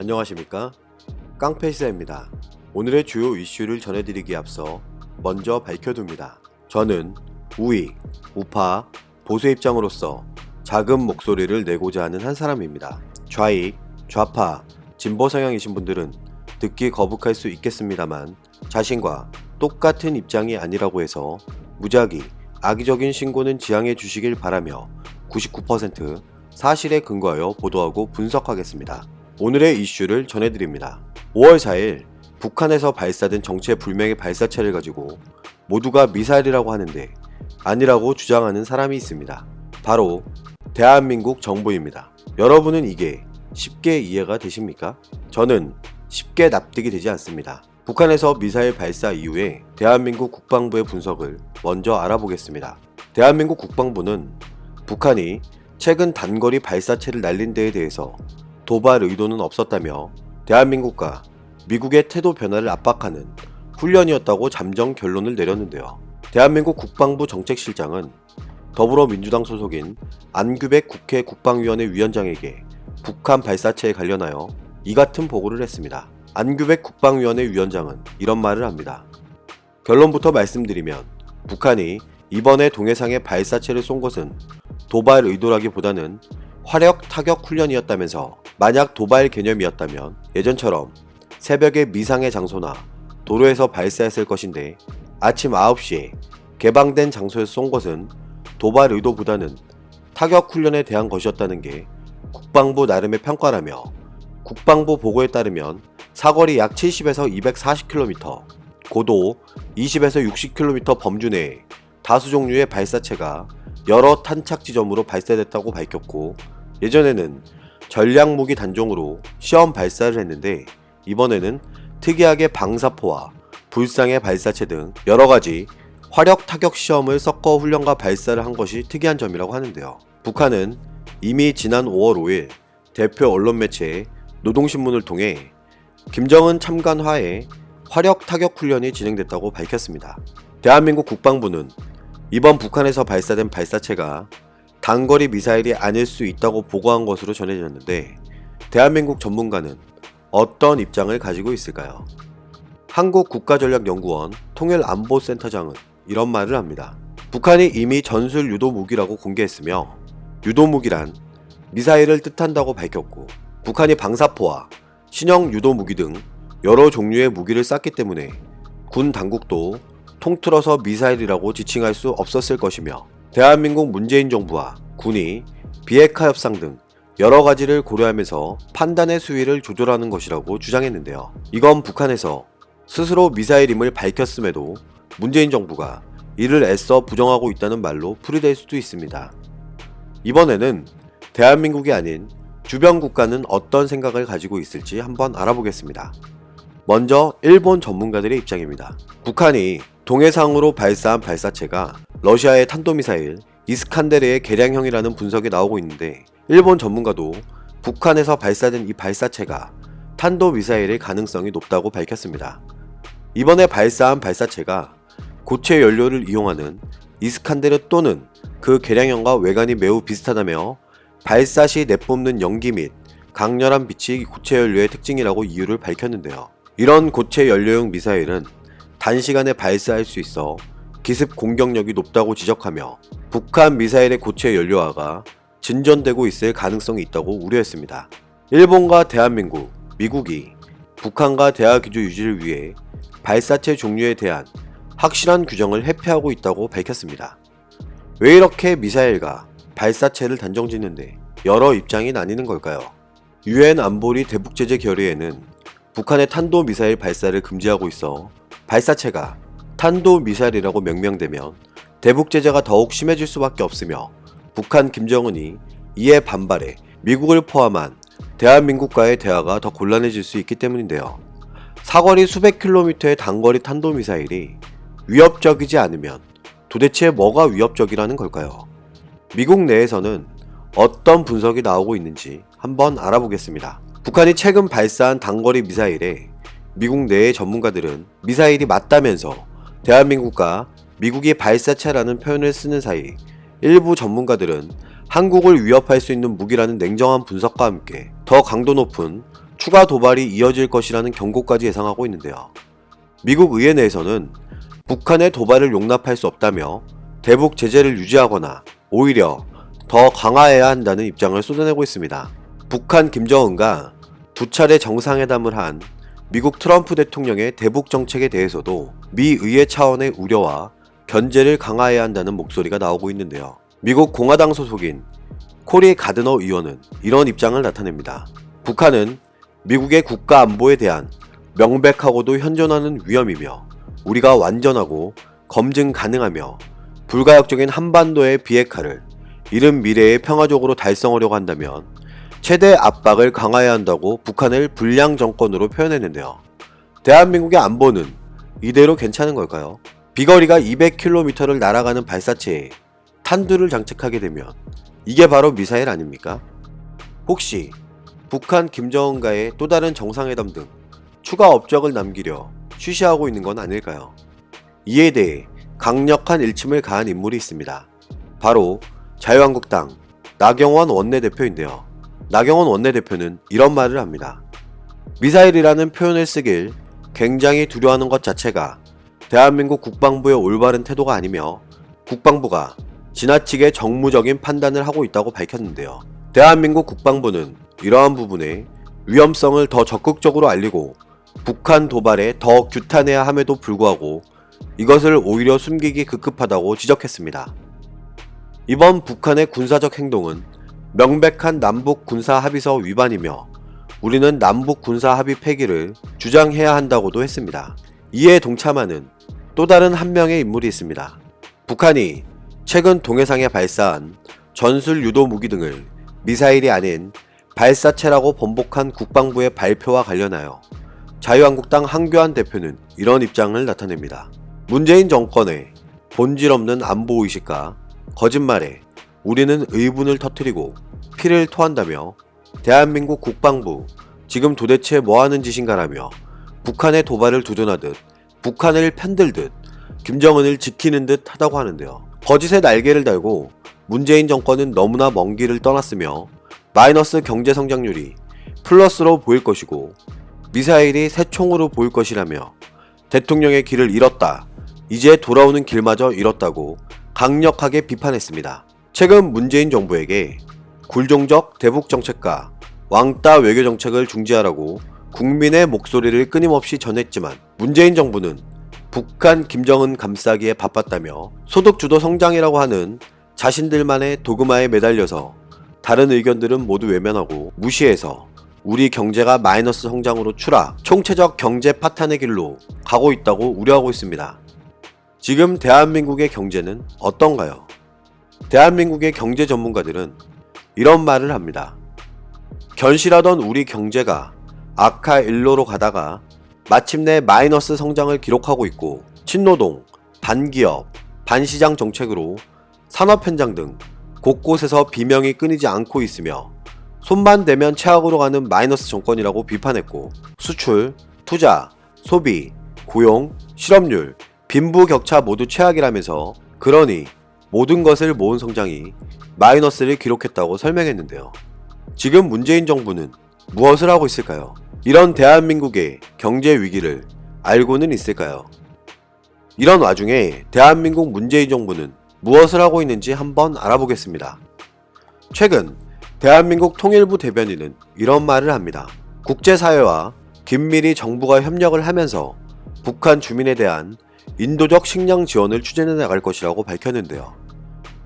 안녕하십니까? 깡패시사입니다. 오늘의 주요 이슈를 전해드리기에 앞서 먼저 밝혀둡니다. 저는 우익, 우파, 보수 입장으로서 작은 목소리를 내고자 하는 한 사람입니다. 좌익, 좌파, 진보 성향이신 분들은 듣기 거북할 수 있겠습니다만 자신과 똑같은 입장이 아니라고 해서 무작위, 악의적인 신고는 지양해 주시길 바라며 99% 사실에 근거하여 보도하고 분석하겠습니다. 오늘의 이슈를 전해드립니다. 5월 4일 북한에서 발사된 정체 불명의 발사체를 가지고 모두가 미사일이라고 하는데 아니라고 주장하는 사람이 있습니다. 바로 대한민국 정부입니다. 여러분은 이게 쉽게 이해가 되십니까? 저는 쉽게 납득이 되지 않습니다. 북한에서 미사일 발사 이후에 대한민국 국방부의 분석을 먼저 알아보겠습니다. 대한민국 국방부는 북한이 최근 단거리 발사체를 날린 데에 대해서 도발 의도는 없었다며 대한민국과 미국의 태도 변화를 압박하는 훈련이었다고 잠정 결론을 내렸는데요. 대한민국 국방부 정책실장은 더불어민주당 소속인 안규백 국회 국방위원회 위원장에게 북한 발사체에 관련하여 이 같은 보고를 했습니다. 안규백 국방위원회 위원장은 이런 말을 합니다. 결론부터 말씀드리면 북한이 이번에 동해상에 발사체를 쏜 것은 도발 의도라기보다는 화력 타격 훈련이었다면서 만약 도발 개념이었다면 예전처럼 새벽에 미상의 장소나 도로에서 발사했을 것인데 아침 9시에 개방된 장소에서 쏜 것은 도발 의도보다는 타격 훈련에 대한 것이었다는 게 국방부 나름의 평가라며 국방부 보고에 따르면 사거리 약 70에서 240km, 고도 20에서 60km 범주 내에 다수 종류의 발사체가 여러 탄착 지점으로 발사됐다고 밝혔고 예전에는 전략무기 단종으로 시험 발사를 했는데 이번에는 특이하게 방사포와 불상의 발사체 등 여러 가지 화력 타격 시험을 섞어 훈련과 발사를 한 것이 특이한 점이라고 하는데요. 북한은 이미 지난 5월 5일 대표 언론 매체 노동신문을 통해 김정은 참관 하에 화력 타격 훈련이 진행됐다고 밝혔습니다. 대한민국 국방부는 이번 북한에서 발사된 발사체가 단거리 미사일이 아닐 수 있다고 보고한 것으로 전해졌는데 대한민국 전문가는 어떤 입장을 가지고 있을까요? 한국 국가전략연구원 통일안보센터장은 이런 말을 합니다. 북한이 이미 전술 유도 무기라고 공개했으며 유도 무기란 미사일을 뜻한다고 밝혔고 북한이 방사포와 신형 유도 무기 등 여러 종류의 무기를 쐈기 때문에 군 당국도 통틀어서 미사일이라고 지칭할 수 없었을 것이며 대한민국 문재인 정부와 군이 비핵화 협상 등 여러 가지를 고려하면서 판단의 수위를 조절하는 것이라고 주장했는데요. 이건 북한에서 스스로 미사일임을 밝혔음에도 문재인 정부가 이를 애써 부정하고 있다는 말로 풀이될 수도 있습니다. 이번에는 대한민국이 아닌 주변 국가는 어떤 생각을 가지고 있을지 한번 알아보겠습니다. 먼저 일본 전문가들의 입장입니다. 북한이 동해상으로 발사한 발사체가 러시아의 탄도미사일 이스칸데르의 개량형이라는 분석이 나오고 있는데 일본 전문가도 북한에서 발사된 이 발사체가 탄도미사일의 가능성이 높다고 밝혔습니다. 이번에 발사한 발사체가 고체 연료를 이용하는 이스칸데르 또는 그 개량형과 외관이 매우 비슷하다며 발사 시 내뿜는 연기 및 강렬한 빛이 고체 연료의 특징이라고 이유를 밝혔는데요. 이런 고체 연료용 미사일은 단시간에 발사할 수 있어 기습 공격력이 높다고 지적하며 북한 미사일의 고체 연료화가 진전되고 있을 가능성이 있다고 우려했습니다. 일본과 대한민국, 미국이 북한과 대화 기조 유지를 위해 발사체 종류에 대한 확실한 규정을 회피하고 있다고 밝혔습니다. 왜 이렇게 미사일과 발사체를 단정 짓는데 여러 입장이 나뉘는 걸까요? 유엔 안보리 대북제재 결의에는 북한의 탄도 미사일 발사를 금지하고 있어 발사체가 탄도 미사일이라고 명명되면 대북 제재가 더욱 심해질 수밖에 없으며 북한 김정은이 이에 반발해 미국을 포함한 대한민국과의 대화가 더 곤란해질 수 있기 때문인데요. 사거리 수백 킬로미터의 단거리 탄도 미사일이 위협적이지 않으면 도대체 뭐가 위협적이라는 걸까요? 미국 내에서는 어떤 분석이 나오고 있는지 한번 알아보겠습니다. 북한이 최근 발사한 단거리 미사일에 미국 내의 전문가들은 미사일이 맞다면서 대한민국과 미국이 발사체라는 표현을 쓰는 사이 일부 전문가들은 한국을 위협할 수 있는 무기라는 냉정한 분석과 함께 더 강도 높은 추가 도발이 이어질 것이라는 경고까지 예상하고 있는데요. 미국 의회 내에서는 북한의 도발을 용납할 수 없다며 대북 제재를 유지하거나 오히려 더 강화해야 한다는 입장을 쏟아내고 있습니다. 북한 김정은과 두 차례 정상회담을 한 미국 트럼프 대통령의 대북 정책에 대해서도 미 의회 차원의 우려와 견제를 강화해야 한다는 목소리가 나오고 있는데요. 미국 공화당 소속인 코리 가드너 의원은 이런 입장을 나타냅니다. 북한은 미국의 국가 안보에 대한 명백하고도 현존하는 위험이며 우리가 완전하고 검증 가능하며 불가역적인 한반도의 비핵화를 이른 미래에 평화적으로 달성하려고 한다면 최대 압박을 강화해야 한다고 북한을 불량 정권으로 표현했는데요. 대한민국의 안보는 이대로 괜찮은 걸까요? 비거리가 200km를 날아가는 발사체에 탄두를 장착하게 되면 이게 바로 미사일 아닙니까? 혹시 북한 김정은과의 또 다른 정상회담 등 추가 업적을 남기려 쉬쉬하고 있는 건 아닐까요? 이에 대해 강력한 일침을 가한 인물이 있습니다. 바로 자유한국당 나경원 원내대표인데요. 나경원 원내대표는 이런 말을 합니다. 미사일이라는 표현을 쓰길 굉장히 두려워하는 것 자체가 대한민국 국방부의 올바른 태도가 아니며 국방부가 지나치게 정무적인 판단을 하고 있다고 밝혔는데요. 대한민국 국방부는 이러한 부분에 위험성을 더 적극적으로 알리고 북한 도발에 더 규탄해야 함에도 불구하고 이것을 오히려 숨기기 급급하다고 지적했습니다. 이번 북한의 군사적 행동은 명백한 남북 군사 합의서 위반이며 우리는 남북 군사 합의 폐기를 주장해야 한다고도 했습니다. 이에 동참하는 또 다른 한 명의 인물이 있습니다. 북한이 최근 동해상에 발사한 전술 유도 무기 등을 미사일이 아닌 발사체라고 번복한 국방부의 발표와 관련하여 자유한국당 한교안 대표는 이런 입장을 나타냅니다. 문재인 정권의 본질 없는 안보 의식과 거짓말에 우리는 의분을 터뜨리고 피를 토한다며 대한민국 국방부 지금 도대체 뭐 하는 짓인가라며 북한의 도발을 두둔하듯 북한을 편들듯 김정은을 지키는 듯 하다고 하는데요. 거짓의 날개를 달고 문재인 정권은 너무나 먼 길을 떠났으며 마이너스 경제 성장률이 플러스로 보일 것이고 미사일이 새 총으로 보일 것이라며 대통령의 길을 잃었다. 이제 돌아오는 길마저 잃었다고 강력하게 비판했습니다. 최근 문재인 정부에게 굴종적 대북 정책과 왕따 외교 정책을 중지하라고 국민의 목소리를 끊임없이 전했지만 문재인 정부는 북한 김정은 감싸기에 바빴다며 소득주도 성장이라고 하는 자신들만의 도그마에 매달려서 다른 의견들은 모두 외면하고 무시해서 우리 경제가 마이너스 성장으로 추락, 총체적 경제 파탄의 길로 가고 있다고 우려하고 있습니다. 지금 대한민국의 경제는 어떤가요? 대한민국의 경제 전문가들은 이런 말을 합니다. 견실하던 우리 경제가 악화 일로로 가다가 마침내 마이너스 성장을 기록하고 있고 친노동, 반기업, 반시장 정책으로 산업 현장 등 곳곳에서 비명이 끊이지 않고 있으며 손만 대면 최악으로 가는 마이너스 정권이라고 비판했고 수출, 투자, 소비, 고용, 실업률, 빈부 격차 모두 최악이라면서 그러니 모든 것을 모은 성장이 마이너스를 기록했다고 설명했는데요. 지금 문재인 정부는 무엇을 하고 있을까요? 이런 대한민국의 경제 위기를 알고는 있을까요? 이런 와중에 대한민국 문재인 정부는 무엇을 하고 있는지 한번 알아보겠습니다. 최근 대한민국 통일부 대변인은 이런 말을 합니다. 국제사회와 긴밀히 정부가 협력을 하면서 북한 주민에 대한 인도적 식량 지원을 추진해 나갈 것이라고 밝혔는데요.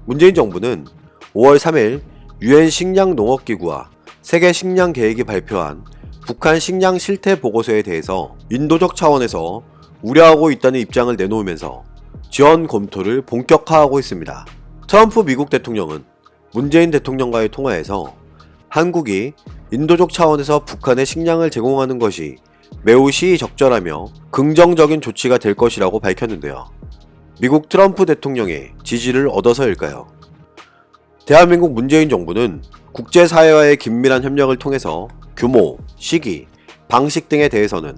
문재인 정부는 5월 3일 유엔 식량 농업 기구와 세계 식량 계획이 발표한 북한 식량 실태 보고서에 대해서 인도적 차원에서 우려하고 있다는 입장을 내놓으면서 지원 검토를 본격화하고 있습니다. 트럼프 미국 대통령은 문재인 대통령과의 통화에서 한국이 인도적 차원에서 북한에 식량을 제공하는 것이 매우 시의적절하며 긍정적인 조치가 될 것이라고 밝혔는데요. 미국 트럼프 대통령의 지지를 얻어서일까요? 대한민국 문재인 정부는 국제사회와의 긴밀한 협력을 통해서 규모, 시기, 방식 등에 대해서는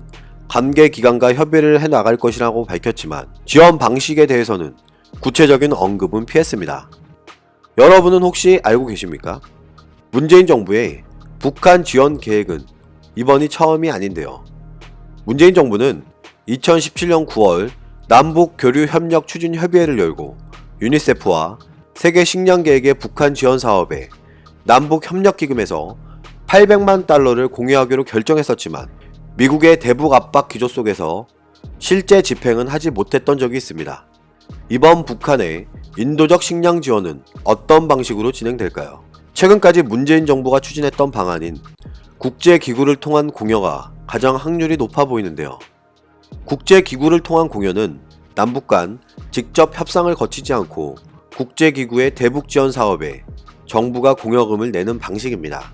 관계 기관과 협의를 해 나갈 것이라고 밝혔지만 지원 방식에 대해서는 구체적인 언급은 피했습니다. 여러분은 혹시 알고 계십니까? 문재인 정부의 북한 지원 계획은 이번이 처음이 아닌데요. 문재인 정부는 2017년 9월 남북 교류 협력 추진 협의회를 열고 유니세프와 세계 식량 계획의 북한 지원 사업에 남북 협력 기금에서 800만 달러를 공유하기로 결정했었지만 미국의 대북 압박 기조 속에서 실제 집행은 하지 못했던 적이 있습니다. 이번 북한의 인도적 식량 지원은 어떤 방식으로 진행될까요? 최근까지 문재인 정부가 추진했던 방안인 국제기구를 통한 공여가 가장 확률이 높아 보이는데요. 국제기구를 통한 공여는 남북 간 직접 협상을 거치지 않고 국제기구의 대북 지원 사업에 정부가 공여금을 내는 방식입니다.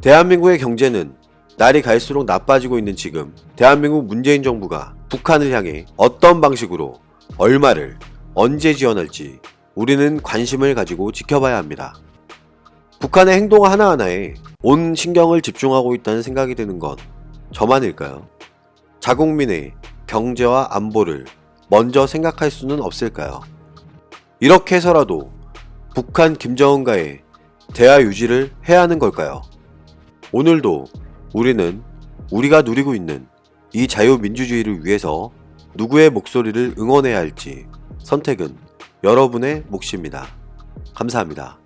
대한민국의 경제는 날이 갈수록 나빠지고 있는 지금 대한민국 문재인 정부가 북한을 향해 어떤 방식으로 얼마를 언제 지원할지 우리는 관심을 가지고 지켜봐야 합니다. 북한의 행동 하나하나에 온 신경을 집중하고 있다는 생각이 드는 건 저만일까요? 자국민의 경제와 안보를 먼저 생각할 수는 없을까요? 이렇게 해서라도 북한 김정은과의 대화 유지를 해야 하는 걸까요? 오늘도 우리는 우리가 누리고 있는 이 자유민주주의를 위해서 누구의 목소리를 응원해야 할지 선택은 여러분의 몫입니다. 감사합니다.